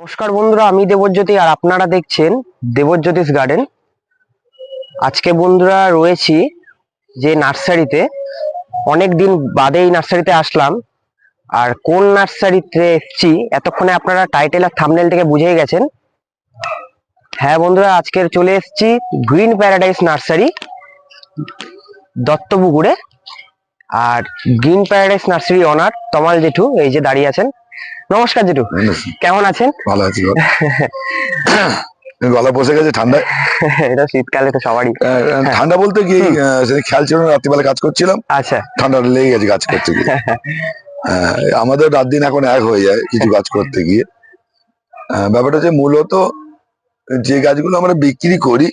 নমস্কার বন্ধুরা, আমি দেবজ্যোতি আর আপনারা দেখছেন দেবজ্যোতিষ গার্ডেন। আজকে বন্ধুরা রয়েছি যে নার্সারিতে। অনেক দিন বাদে এই নার্সারিতে আসলাম। আর কোন নার্সারিতে এসেছি, এতক্ষণে আপনারা টাইটেল আর থামনেল থেকে বুঝেই গেছেন। হ্যাঁ বন্ধুরা আজকের চলে এসেছি গ্রিন প্যারাডাইস নার্সারি, দত্তপুকুরে। আর green paradise nursery honour Tamal জেঠু, এই যে দাঁড়িয়ে আছেন। নমস্কার জেঠু কেমন আছেন? ভালো আছি। গলা বসে গেছে ঠান্ডায় এটা শীতকালে তো সবারই। ঠান্ডা বলতে কি খেয়াল ছিল রাত্রিবেলা কাজ করছিলাম। আচ্ছা। ঠান্ডা লেগে গেছে কাজ করতে গিয়ে। আমাদের রাত দিন এখন এক হয়ে যায় কিছু কাজ করতে গিয়ে। ব্যাপারটা হচ্ছে মূলত যে গাছগুলো আমরা বিক্রি করি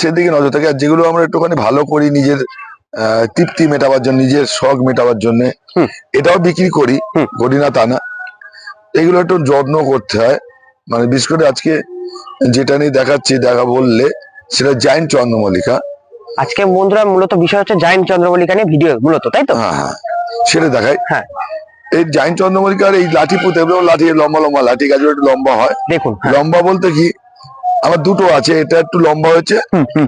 সেদিকে নজর থাকে। আর যেগুলো আমরা একটুখানি ভালো করি নিজের আহ, তৃপ্তি মেটাবার জন্য নিজের শখ মেটাবার জন্য এটাও বিক্রি করি। করি না তা না। এগুলো একটু যত্ন করতে হয়। মানে বিশেষ করে আজকে যেটা নিয়ে দেখাচ্ছি দেখা বললে সেটা জাইন চন্দ্রমল্লিকা। আজকে বন্ধুরা মূলত বিষয় হচ্ছে জাইন চন্দ্রমল্লিকা নিয়ে ভিডিও মূলত তাই তো? হ্যাঁ হ্যাঁ সেটা দেখাই। হ্যাঁ। এই জাইন চন্দ্রমল্লিকার এই লাঠি পুঁতে লাঠি লম্বা লম্বা লাঠি গাছ একটু লম্বা হয়। দেখুন হ্যাঁ। লম্বা বলতে কি? আমার দুটো আছে এটা একটু লম্বা হয়েছে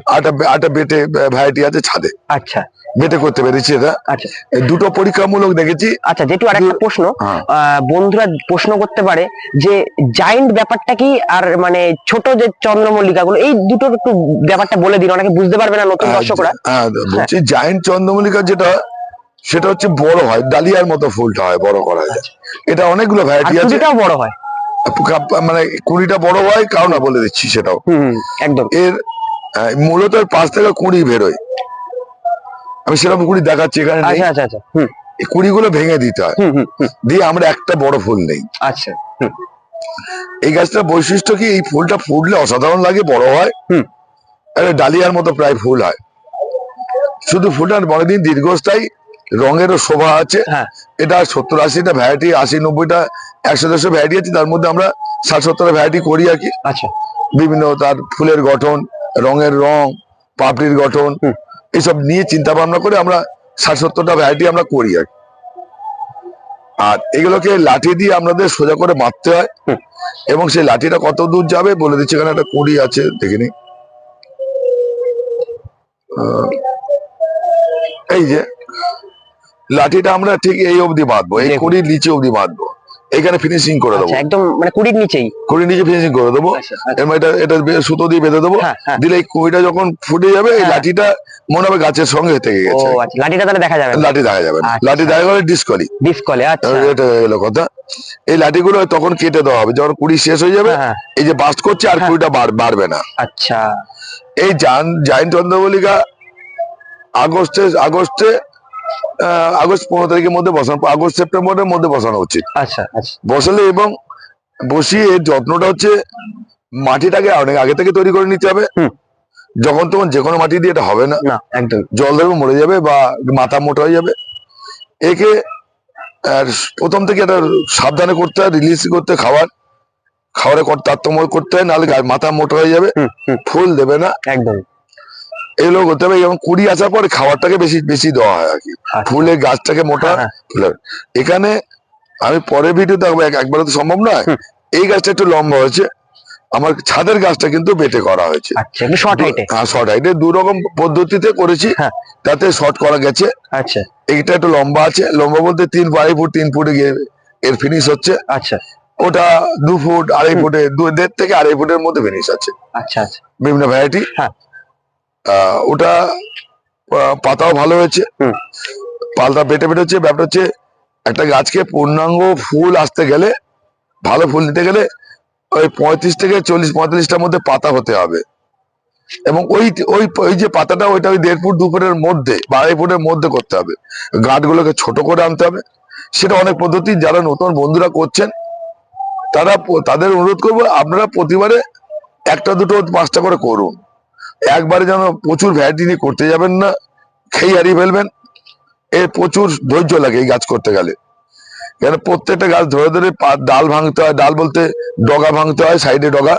আটা আটা বেটে ভ্যারাইটি আছে ছাদে। আচ্ছা। বেটে করতে পেরেছি এটা। আচ্ছা। দুটো পরীক্ষামূলক দেখেছি। আচ্ছা যেটু আর একটা প্রশ্ন হ্যাঁ। বন্ধুরা প্রশ্ন করতে পারে যে জায়েন্ট ব্যাপারটা কি? আর মানে ছোট যে চন্দ্রমল্লিকা গুলো এই দুটোর একটু ব্যাপারটা বলে দিন অনেকে বুঝতে পারবে না নতুন দর্শকরা। হ্যাঁ বলছি জায়েন্ট চন্দ্রমল্লিকা যেটা সেটা হচ্ছে বড় হয় ডালিয়ার মতো ফুলটা হয় বড় করা যায় এটা অনেকগুলো ভ্যারাইটি আছে। বড় হয়। মানে কুড়িটা বড় হয় কারণ না বলে দিচ্ছি সেটাও। একদম। এর মূলত এর পাঁচ থেকে কুড়ি বেরোয়। আমি সেরকম কুড়ি দেখাচ্ছি এখানে। আচ্ছা আচ্ছা আচ্ছা হুম। কুড়িগুলো ভেঙে দিতে হয়। দিয়ে আমরা একটা বড় ফুল নেই। আচ্ছা এই গাছটার বৈশিষ্ট্য কি? এই ফুলটা ফুটলে অসাধারণ লাগে বড় হয়। ডালিয়ার মতো প্রায় ফুল হয়। শুধু ফুলটা অনেকদিন দীর্ঘস্থায়ী রঙেরও শোভা আছে। হ্যাঁ। এটা সত্তর আশিটা ভ্যারাইটি আশি নব্বইটা একশো দেড়শো ভ্যারাইটি আছে তার মধ্যে আমরা ষাট সত্তর ভ্যারাইটি করি আর কি আচ্ছা বিভিন্ন তার ফুলের গঠন রঙের রং পাপড়ির গঠন। এসব নিয়ে চিন্তা ভাবনা করে আমরা ষাট সত্তরটা ভ্যারাইটি আমরা করি আর কি। আর এগুলোকে লাঠি দিয়ে আমাদের সোজা করে মারতে হয়। এবং সেই লাঠিটা কত দূর যাবে বলে দিচ্ছে এখানে একটা কুড়ি আছে দেখে নি এই যে লাঠিটা আমরা ঠিক এই অবধি বাঁধবো এই। কুড়ির নিচে অবধি বাঁধবো এখানে ফিনিশিং করে দেবো। আচ্ছা একদম মানে কুড়ির নিচেই। কুড়ির নিচে ফিনিশিং করে দেবো। আচ্ছা আচ্ছা, এটা এটা সুতো দিয়ে বেঁধে দেবো। হ্যাঁ হ্যাঁ। দিলে এই কুড়িটা যখন ফুটে যাবে এই হ্যাঁ। লাঠিটা মনে হবে গাছের সঙ্গে থেকে গেছে। লাঠিটা তাহলে দেখা যাবে। লাঠি দেখা যাবে। লাঠি দেখা গেলে ডিসকলি ডিসকলে আচ্ছা। এটা হলো কথা। এই লাঠিগুলো তখন কেটে দেওয়া হবে। যখন কুড়ি শেষ হয়ে যাবে এই যে বাস্ট করছে আর। কুড়িটা বাড়বে না। আচ্ছা। এই জান জাইন্ট চন্দ্রমল্লিকা আগস্টে আগস্টে আগস্ট পনেরো তারিখের মধ্যে বসানো আগস্ট সেপ্টেম্বরের মধ্যে বসানো উচিত। আচ্ছা আচ্ছা। বসালে এবং বসিয়ে যত্নটা হচ্ছে মাটিটাকে অনেক আগে থেকে তৈরি করে নিতে হবে। যখন তখন যে কোনো মাটি দিয়ে এটা হবে না। একদম। জল দেবে মরে যাবে বা মাথা মোটা হয়ে যাবে। একে প্রথম থেকে এটা সাবধানে করতে হয় রিলিজ করতে খাবার। খাবারে তারতম্য করতে হয় নাহলে মাথা মোটা হয়ে যাবে। ফুল দেবে না। একদম। এগুলো করতে হবে এবং কুড়ি আসার পরে খাবারটাকে বেশি বেশি দেওয়া হয় আর কি। আচ্ছা, ফুলে গাছটাকে মোটা হ্যাঁ, হ্যাঁ, এখানে আমি পরে ভিডিও দেখব এক- একবারে তো সম্ভব নয়। এই গাছটা একটু লম্বা হয়েছে। আমার ছাদের গাছটা কিন্তু বেটে করা হয়েছে। আচ্ছা শর্ট হাইটে হ্যাঁ শর্ট হাইটে দু রকম পদ্ধতিতে করেছি। হ্যাঁ। তাতে শর্ট করা গেছে। আচ্ছা। এইটা একটু লম্বা আছে। লম্বা বলতে তিন আড়াই ফুট তিন ফুটে গিয়ে এর ফিনিশ হচ্ছে। আচ্ছা। ওটা দু ফুট আড়াই। ফুটে দু দেড় থেকে আড়াই ফুটের মধ্যে ফিনিশ আছে। আচ্ছা আচ্ছা। বিভিন্ন ভ্যারাইটি হ্যাঁ। ওটা পাতাও ভালো হয়েছে। পালটা বেটে বেটে হচ্ছে ব্যাপারটা হচ্ছে একটা গাছকে পূর্ণাঙ্গ ফুল আসতে গেলে ভালো ফুল নিতে গেলে ওই পঁয়ত্রিশ থেকে চল্লিশ পঁয়তাল্লিশটার মধ্যে পাতা হতে হবে। এবং ওই ওই ওই যে পাতাটা ওইটা ওই দেড় ফুট দু ফুটের মধ্যে বা আড়াই ফুটের মধ্যে করতে হবে। গাঁটগুলোকে ছোট করে আনতে হবে। সেটা অনেক পদ্ধতি যারা নতুন বন্ধুরা করছেন তারা তাদের অনুরোধ করব আপনারা প্রতিবারে একটা দুটো পাঁচটা করে করুন। একবারে যেন প্রচুর ভ্যারাইটি করতে যাবেন না খেয়ে হারিয়ে ফেলবেন। এর প্রচুর ধৈর্য লাগে এই গাছ করতে গেলে। কেন প্রত্যেকটা গাছ ধরে ধরে ডাল ভাঙতে হয় ডাল বলতে ডগা ভাঙতে হয় সাইডে ডগা।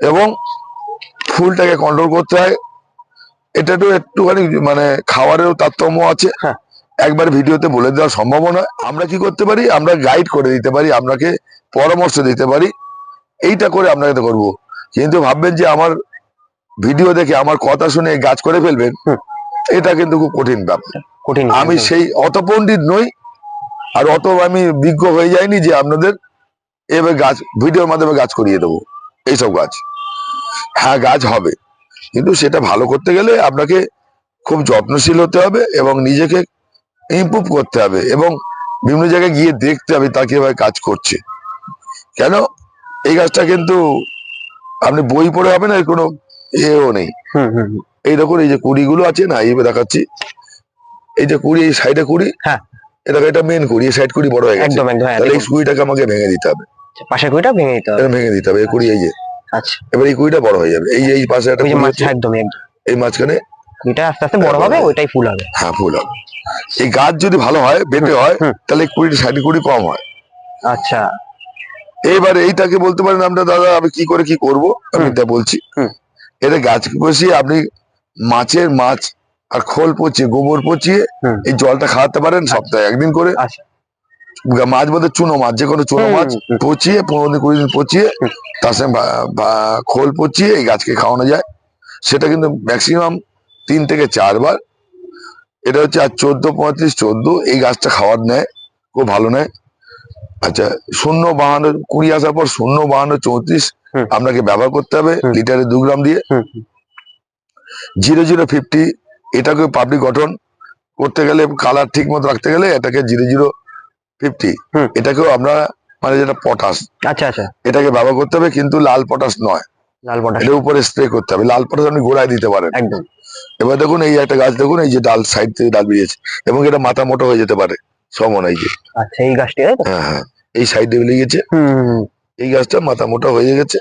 এবং ফুলটাকে কন্ট্রোল করতে হয়। এটা একটু একটুখানি মানে খাওয়ারেরও তারতম্য আছে। হ্যাঁ। একবার ভিডিওতে বলে দেওয়া সম্ভব নয়। আমরা কি করতে পারি? আমরা গাইড করে দিতে পারি আপনাকে পরামর্শ দিতে পারি। এইটা করে আপনাকে তো করব। কিন্তু ভাববেন যে আমার ভিডিও দেখে আমার কথা শুনে গাছ করে ফেলবেন। এটা কিন্তু খুব কঠিন ব্যাপার। কঠিন আমি সেই অত পণ্ডিত নই আর অত আমি বিজ্ঞ হয়ে যাইনি যে আপনাদের এবার গাছ ভিডিওর মাধ্যমে গাছ করিয়ে দেবো এইসব গাছ। হ্যাঁ গাছ হবে কিন্তু সেটা ভালো করতে গেলে আপনাকে খুব যত্নশীল হতে হবে এবং নিজেকে ইমপ্রুভ করতে হবে এবং বিভিন্ন জায়গায় গিয়ে দেখতে হবে তা কীভাবে কাজ করছে। কেন? এই গাছটা কিন্তু আপনি বই পড়ে হবে না কোনো এও নেই। এই দেখুন এই যে কুড়ি গুলো আছে না এই দেখাচ্ছি। এই যে কুড়ি এই সাইডে কুড়ি। হ্যাঁ। এটা এটা মেন কুড়ি এই সাইড কুড়ি বড় হয়ে গেছে। একদম একদম হ্যাঁ, তাহলে এই কুড়িটাকে আমাকে ভেঙে দিতে হবে। পাশের কুড়িটা ভেঙে দিতে হবে। ভেঙে দিতে হবে এই কুড়ি এই যে। আচ্ছা। এবার এই কুড়িটা বড় হয়ে যাবে। এই এই পাশে একটা একদম। এই মাঝখানে কুড়িটা আস্তে আস্তে বড় হবে ওইটাই ফুল হবে। হ্যাঁ ফুল হবে। এই গাছ যদি ভালো হয় বেটে হয় তাহলে কুড়িটা সাইডে কুড়ি কম হয়। আচ্ছা। এইবার এইটাকে বলতে পারেন আমরা দাদা আমি কি করে কি করব? আমি। তা বলছি। এটা গাছ বসিয়ে আপনি মাছের মাছ আর খোল পচিয়ে গোবর পচিয়ে এই জলটা খাওয়াতে পারেন সপ্তাহে একদিন করে। আচ্ছা। মাছ বলতে চুনো মাছ যে কোনো চুনো মাছ পচিয়ে পনেরো দিন কুড়ি দিন পচিয়ে তার সঙ্গে খোল পচিয়ে এই গাছকে খাওয়ানো যায়। সেটা কিন্তু ম্যাক্সিমাম তিন থেকে চারবার। এটা হচ্ছে আর চোদ্দ পঁয়ত্রিশ চোদ্দ এই গাছটা খাওয়ার নেয় খুব ভালো নেয়। আচ্ছা শূন্য বাহান্ন কুড়ি আসার পর শূন্য বাহান্ন চৌত্রিশ। আপনাকে ব্যবহার করতে হবে। লিটারে দু গ্রাম দিয়ে। জিরো জিরো ফিফটি এটাকে পাবলিক গঠন। করতে গেলে কালার ঠিক মতো রাখতে গেলে এটাকে জিরো জিরো ফিফটি। এটাকেও আমরা মানে যেটা পটাশ আচ্ছা আচ্ছা। এটাকে ব্যবহার করতে হবে কিন্তু লাল পটাশ নয়। লাল পটাশ এটার উপরে স্প্রে করতে হবে। লাল পটাশ আপনি গোড়ায় দিতে পারেন। একদম। এবার দেখুন এই একটা গাছ দেখুন এই যে ডাল সাইড থেকে ডাল বেরিয়েছে। এবং এটা মাথা মোটা হয়ে যেতে পারে। সমন এই যে। আচ্ছা এই গাছটি হ্যাঁ হ্যাঁ। এই সাইডে বেরিয়ে গেছে। হুম। এই গাছটা মাথা মোটা হয়ে গেছে।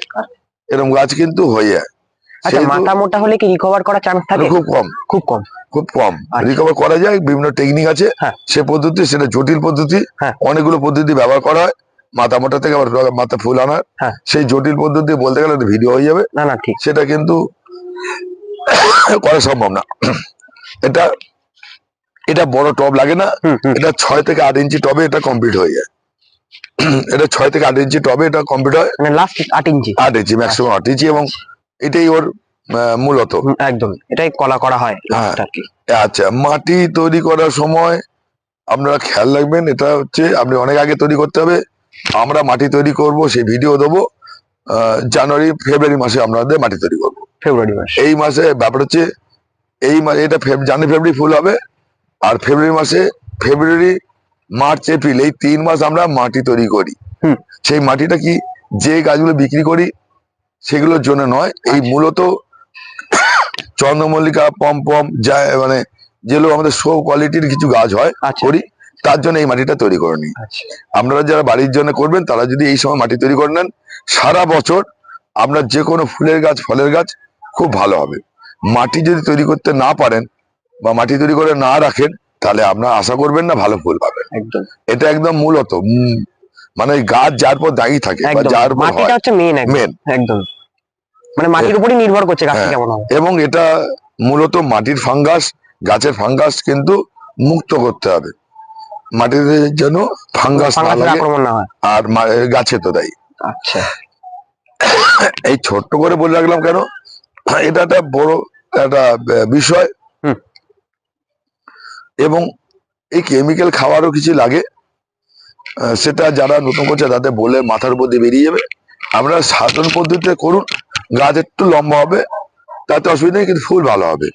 এরকম গাছ কিন্তু হয়ে যায়। আচ্ছা মাথা মোটা হলে কি রিকভার করার চান্স থাকে? খুব কম। খুব কম। খুব কম। আচ্ছা। রিকভার করা যায় বিভিন্ন টেকনিক আছে। হ্যাঁ। সে পদ্ধতি সেটা জটিল পদ্ধতি। হ্যাঁ। অনেকগুলো পদ্ধতি ব্যবহার করা হয়। মাথা মোটা থেকে আবার মাথা ফুল আনার হ্যাঁ। সেই জটিল পদ্ধতি বলতে গেলে ভিডিও হয়ে যাবে। না না ঠিক। সেটা কিন্তু করা সম্ভব না। এটা এটা বড় টব লাগে না। এটা ছয় থেকে আট ইঞ্চি টবে এটা কমপ্লিট হয়ে যায়। এটা ছয় থেকে আট ইঞ্চি টবে এটা কমপ্লিট হয়। মানে লাস্ট আট ইঞ্চি। আট ইঞ্চি ম্যাক্সিমাম আট ইঞ্চি এবং এটাই ওর মূলত। একদম। এটাই কলা করা হয় হ্যাঁ। আচ্ছা মাটি তৈরি করার সময় আপনারা খেয়াল রাখবেন এটা হচ্ছে আপনি অনেক আগে তৈরি করতে হবে। আমরা মাটি তৈরি করব সেই ভিডিও দেবো। জানুয়ারি ফেব্রুয়ারি মাসে আপনাদের মাটি তৈরি করব। ফেব্রুয়ারি মাস। এই মাসে ব্যাপার হচ্ছে এই মাসে এটা জানুয়ারি ফেব্রুয়ারি ফুল হবে। আর ফেব্রুয়ারি মাসে ফেব্রুয়ারি মার্চ এপ্রিল এই তিন মাস আমরা মাটি তৈরি করি। সেই মাটিটা কি যে গাছগুলো বিক্রি করি সেগুলোর জন্য নয়। এই আচ্ছা। মূলত চন্দ্রমল্লিকা পম পম যা মানে যেগুলো আমাদের শো কোয়ালিটির কিছু গাছ হয় আচ্ছা। করি তার জন্য এই মাটিটা তৈরি করে নিই। আচ্ছা। আপনারা যারা বাড়ির জন্য করবেন তারা যদি এই সময় মাটি তৈরি করে নেন সারা বছর আপনার যে কোনো ফুলের গাছ ফলের গাছ খুব ভালো হবে। মাটি যদি তৈরি করতে না পারেন বা মাটি তৈরি করে না রাখেন তাহলে আপনার আশা করবেন না ভালো ফুল পাবেন। একদম। এটা একদম মূলত মানে গাছ যার পর দাঁড়িয়ে থাকে যার পর মাটিটা হচ্ছে মেন একদম। মেন মাটির উপরই নির্ভর করছে গাছটা হ্যাঁ। কেমন হবে। এবং এটা মূলত মাটির ফাঙ্গাস গাছের ফাঙ্গাস কিন্তু মুক্ত করতে হবে। মাটিতে যেন ফাঙ্গাস না লাগে আর গাছে তো দেয়। আচ্ছা। এই ছোট্ট করে বলে রাখলাম কেন? এটা একটা বড় একটা বিষয়। এবং এই কেমিক্যাল খাওয়ারও কিছু লাগে। সেটা যারা নতুন করছে তাদের বলে মাথার উপর দিয়ে বেরিয়ে যাবে। আমরা সাধারণ পদ্ধতিতে করুন গাছ একটু লম্বা হবে তাতে অসুবিধা নেই কিন্তু ফুল ভালো হবে।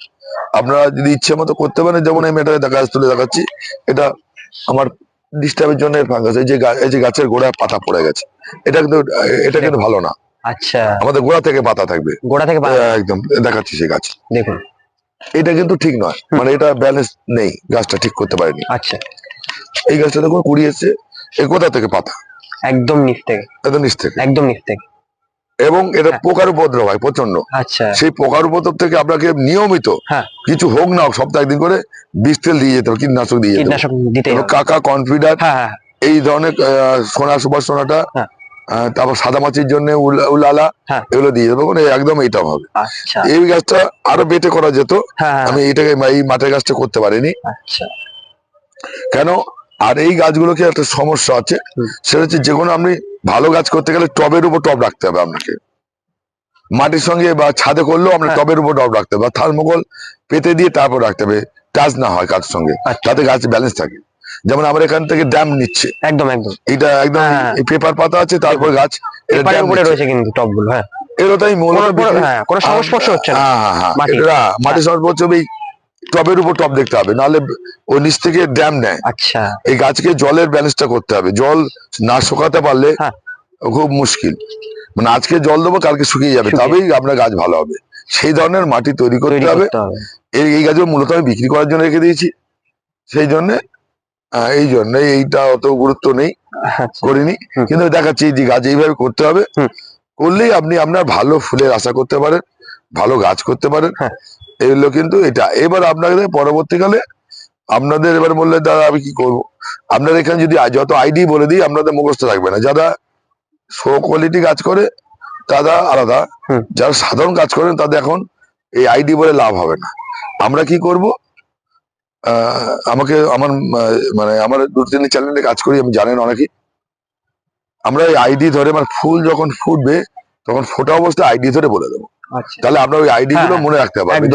আপনারা যদি ইচ্ছে মতো করতে পারেন যেমন আমি এটা দেখা তুলে দেখাচ্ছি এটা আমার ডিস্টার্বের জন্য ফাঙ্গাস এই যে এই যে গাছের গোড়ায় পাতা পড়ে গেছে। এটা কিন্তু এটা কিন্তু ভালো না। আচ্ছা। আমাদের গোড়া থেকে পাতা থাকবে। গোড়া থেকে একদম দেখাচ্ছি সেই গাছ। দেখুন। এটা কিন্তু ঠিক নয়। মানে এটা ব্যালেন্স নেই গাছটা ঠিক করতে পারেনি। আচ্ছা। এই গাছটা দেখুন কুড়ি এসছে এই কোথা থেকে পাতা? একদম নিচ থেকে। একদম নিচ থেকে। একদম নিচ থেকে। এবং এটা হ্যাঁ। পোকার উপদ্রব হয় প্রচণ্ড আচ্ছা। সেই পোকার উপদ্রব থেকে আপনাকে নিয়মিত হ্যাঁ। কিছু হোক না হোক সপ্তাহে একদিন করে বিষ তেল দিয়ে যেতে হবে কীটনাশক দিয়ে যেতে হবে। কাকা কনফিডার হ্যাঁ এই ধরনের সোনা সুপার সোনাটা তারপর সাদা মাছির জন্য উলালা হ্যাঁ। এগুলো দিয়ে দেবো মানে একদম এইটা হবে। আচ্ছা। এই গাছটা আরও বেটে করা যেত হ্যাঁ হ্যাঁ, আমি এইটাকে এই মাঠের গাছটা করতে পারিনি। আচ্ছা। কেন? আর এই গাছগুলোকে একটা সমস্যা আছে সেটা হচ্ছে যে কোনো আপনি ভালো গাছ করতে গেলে টবের উপর টব রাখতে হবে আপনাকে। মাটির সঙ্গে বা ছাদে করলেও হ্যাঁ। টবের উপর টব রাখতে হবে থার্মোকল পেতে দিয়ে তারপর রাখতে হবে টাচ না হয় গাছের সঙ্গে আচ্ছা। যাতে গাছ ব্যালেন্স থাকে। যেমন আমার এখান থেকে ড্যাম নিচ্ছে। একদম একদম। এটা একদম হ্যাঁ। পেপার পাতা আছে তারপর গাছ পেপারের উপরে রয়েছে কিন্তু টপগুলো হ্যাঁ। এগুলো তাই হ্যাঁ কোনো সংস্পর্শ হচ্ছে না। হ্যাঁ হ্যাঁ হ্যাঁ। সংস্পর্শ এই টবের উপর দেখতে হবে নাহলে ও নিচ থেকে ড্যাম নেয়। আচ্ছা। এই গাছকে জলের ব্যালেন্সটা করতে হবে। জল না শুকাতে পারলে হ্যাঁ। খুব মুশকিল। মানে আজকে জল দেবো কালকে শুকিয়ে যাবে। তবেই আপনার গাছ ভালো হবে। সেই ধরনের মাটি তৈরি করতে হবে। এই এই গাছগুলো মূলত আমি বিক্রি করার জন্য রেখে দিয়েছি। সেই জন্য এই জন্য এইটা অত গুরুত্ব নেই আচ্ছা। করিনি। কিন্তু দেখাচ্ছি যে গাছ এইভাবে করতে হবে। করলেই আপনি আপনার ভালো ফুলের আশা করতে পারেন ভালো গাছ করতে পারেন। হ্যাঁ। এগুলো কিন্তু এটা। এবার আপনাদের পরবর্তীকালে আপনাদের এবার বললে দাদা আমি কি করব? আপনার এখানে যদি যত আইডি বলে দিই আপনাদের মুখস্থ থাকবে না। যারা শো কোয়ালিটি কাজ করে তারা আলাদা। যারা সাধারণ কাজ করেন তাদের এখন এই আইডি বলে লাভ হবে না। আমরা কি করব? আমাকে আমার মানে আমার দু তিন চ্যানেলে কাজ করি আমি জানেন অনেকে আমরা ওই আইডি ধরে মানে ফুল যখন ফুটবে তখন ফোটা অবস্থায় আইডি ধরে বলে দেবো। আচ্ছা। তাহলে আপনার ওই আইডি গুলো হ্যাঁ, মনে রাখতে পারবেন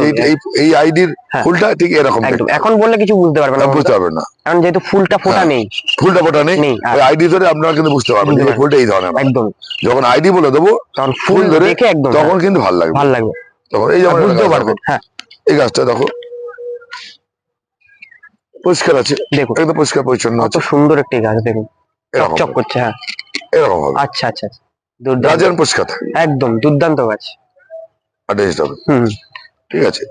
এই- আইডির হ্যাঁ। ফুলটা ঠিক এরকম। এখন বললে কিছু বুঝতে পারবে না। বুঝতে পারবেন না। কারণ যেহেতু ফুলটা ফোটা হ্যাঁ, নেই। ফুলটা ফোটা নেই। নেই ওই আইডি ধরে আপনারা কিন্তু বুঝতে পারবেন যে ফুলটা এই ধরনের একদম। যখন আইডি বলে দেবো তখন ফুল ধরে তখন কিন্তু ভালো লাগবে। ভালো লাগবে। তখন এই যেমন গাছ পারবেন হ্যাঁ। এই গাছটা দেখো। পরিষ্কার আছে দেখুন। একদম পরিষ্কার পরিচ্ছন্ন কত আছে। সুন্দর একটি গাছ দেখুন। এরকম চকচক করছে হ্যাঁ। এরকম হবে। আচ্ছা আচ্ছা আচ্ছা। দুর্দান্ত। পরিষ্কার থাকে। একদম দুর্দান্ত গাছ। আর্টিস্ট হবে হুম। ঠিক আছে।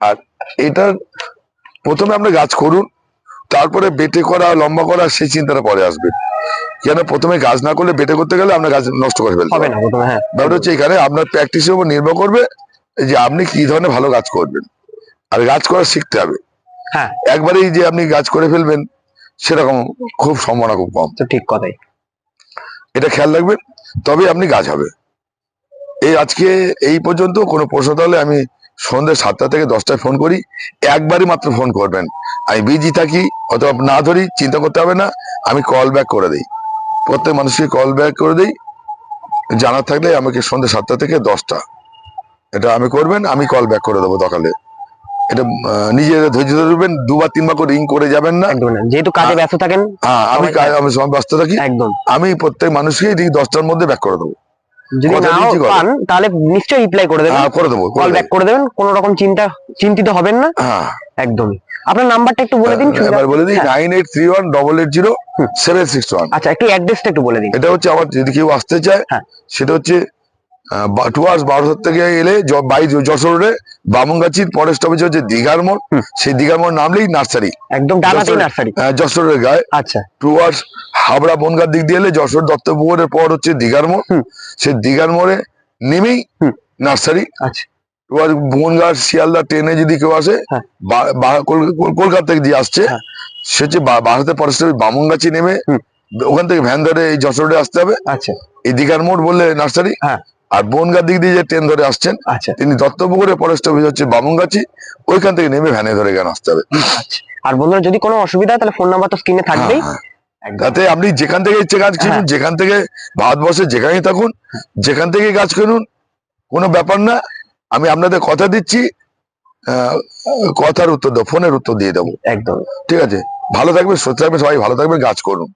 আর এটার প্রথমে আপনি গাছ করুন তারপরে বেটে করা লম্বা করা সেই চিন্তাটা পরে আসবে। কেন? প্রথমে গাছ না করলে বেটে করতে গেলে আপনার গাছ নষ্ট করে ফেলতে হবে হবে না প্রথমে হ্যাঁ। ব্যাপারটা হচ্ছে এখানে আপনার প্র্যাকটিসের উপর নির্ভর করবে যে আপনি কি ধরনের ভালো গাছ করবেন। আর গাছ করা শিখতে হবে। হ্যাঁ। একবারেই যে আপনি গাছ করে ফেলবেন সেরকম খুব সম্ভাবনা খুব কম। তো ঠিক কথাই। এটা খেয়াল রাখবেন তবে আপনি গাছ হবে। এই আজকে এই পর্যন্ত কোনো প্রশ্ন তাহলে আমি সন্ধ্যে সাতটা থেকে দশটায় ফোন করি একবারই মাত্র ফোন করবেন। আমি বিজি থাকি অথবা না ধরি চিন্তা করতে হবে না আমি কল ব্যাক করে দিই। প্রত্যেক মানুষকে কল ব্যাক করে দিই। জানার থাকলে আমাকে সন্ধ্যে সাতটা থেকে দশটা। এটা আমি করবেন আমি কল ব্যাক করে দেবো সকালে। এটা আহ, নিজে ধৈর্য ধরবেন দুবার তিনবার করে রিং করে যাবেন না। যেহেতু কাজে। ব্যস্ত থাকেন হ্যাঁ আমি আমি সময় ব্যস্ত থাকি। একদম। আমি প্রত্যেক মানুষকে ঠিক দশটার মধ্যে ব্যাক করে দেবো। যদি নাও পান তাহলে নিশ্চয়ই রিপ্লাই করে দেবেন। হ্যাঁ করে দেবো কল ব্যাক করে দেবেন কোনো রকম চিন্তা চিন্তিত হবেন না। হ্যাঁ। একদমই। আপনার নাম্বারটা একটু বলে দিন এবার বলে দিই। Nine eight three one double eight zero seven six one আচ্ছা একটু অ্যাড্রেসটা একটু বলে দিন। এটা হচ্ছে আমার যদি কেউ আসতে চায়। সেটা হচ্ছে টুয়ার্স বারোশো থেকে এলে বাই যশোর রোডে বামুনগাছির পরের স্টপেজ হচ্ছে দিঘার মোড়। সেই দিঘার মোড় নামলেই নার্সারি। একদম যশোর- নার্সারি। যশোরের গায়ে। আচ্ছা। টুয়ার্স হাবড়া বনগার দিক দিয়ে এলে যশোর দত্তপুকুরের পর হচ্ছে দিঘার মোড়। সেই দিঘার মোড়ে নেমেই নার্সারি। আচ্ছা। বনগার শিয়ালদা ট্রেনে যদি কেউ আসে হ্যাঁ। কলকাতা থেকে যে আসছে হ্যাঁ। সে হচ্ছে বা- বারাতে পরের বামুনগাছি নেমে ওখান থেকে ভ্যান ধরে এই যশোরে আসতে হবে। আচ্ছা। এই দিঘার মোড় বললে নার্সারি। হ্যাঁ। আর বনগার দিক দিয়ে যে ট্রেন ধরে আসছেন আচ্ছা। তিনি দত্তপুকুরে ফরেস্ট অফিস হচ্ছে বামুনগাছি ওইখান থেকে নেমে ভ্যানে ধরে এখানে আসতে হবে। আচ্ছা। আর বন্ধুরা যদি কোনো অসুবিধা হয় তাহলে ফোন নাম্বার তো স্ক্রিনে থাকবেই। হ্যাঁ, হ্যাঁ। তাতে আপনি যেখান থেকে ইচ্ছে কাজ কিনুন হ্যাঁ। যেখান থেকে ভারতবর্ষে যেখানেই থাকুন যেখান থেকে কাজ কিনুন কোনো ব্যাপার না। আমি আপনাদের কথা দিচ্ছি আহ, কথার উত্তর দেবো ফোনের উত্তর দিয়ে দেবো। একদম। ঠিক আছে? ভালো থাকবে সুস্থ থাকবে সবাই ভালো থাকবে কাজ করুন।